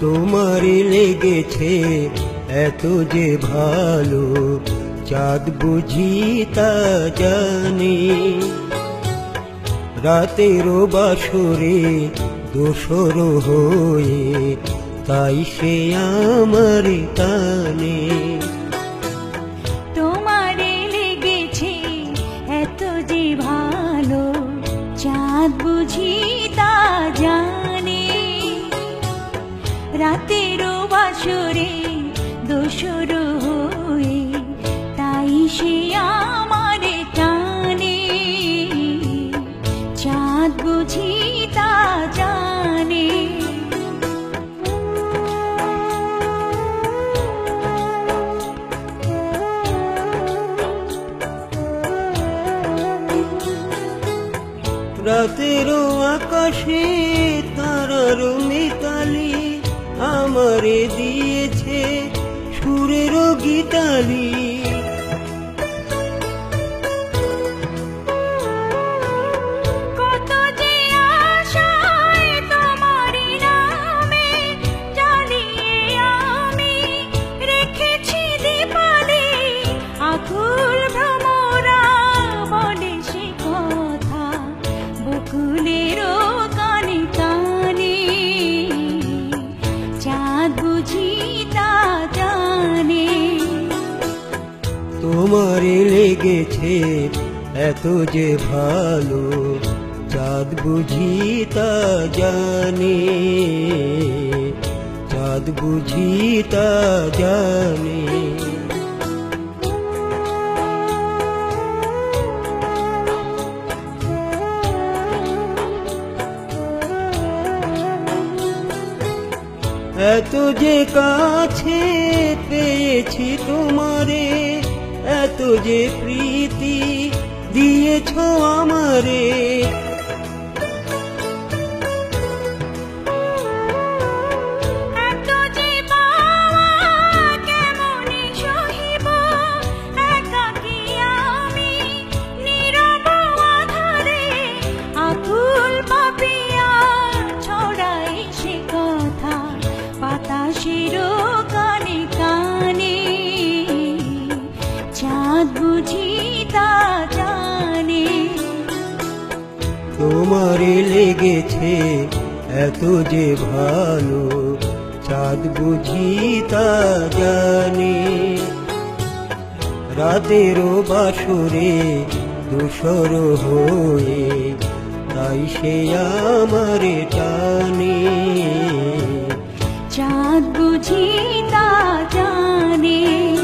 তোমারই লেগেছে এত যে ভালো, চাঁদ বুঝি তা জানে। রাতেরও বাসরে দোসর হয়ে, তাই সে আমার টানে। চাঁদ বুঝি তা জানে। রাতের বাসরে দোসর হয়ে তাই সে আমার রাতেরও আকাশে তারার মিতালি আমারে দিয়েছে সুরের গীতালি। তোমারে লেগেছে এত যে ভালো, চাঁদ বুঝি তা জানে, চাঁদ বুঝি তা জানে। এত যে কাছে পেয়েছি তোমারে এত যে প্রীতি দিয়েছ আমারে তোমারে লেগেছে এত যে ভালো, চাঁদ বুঝি তা জানে। রাতেরও বাসরে দূষর হয়ে তাই সে আমারে টানে। চাঁদ বুঝি তা জানে।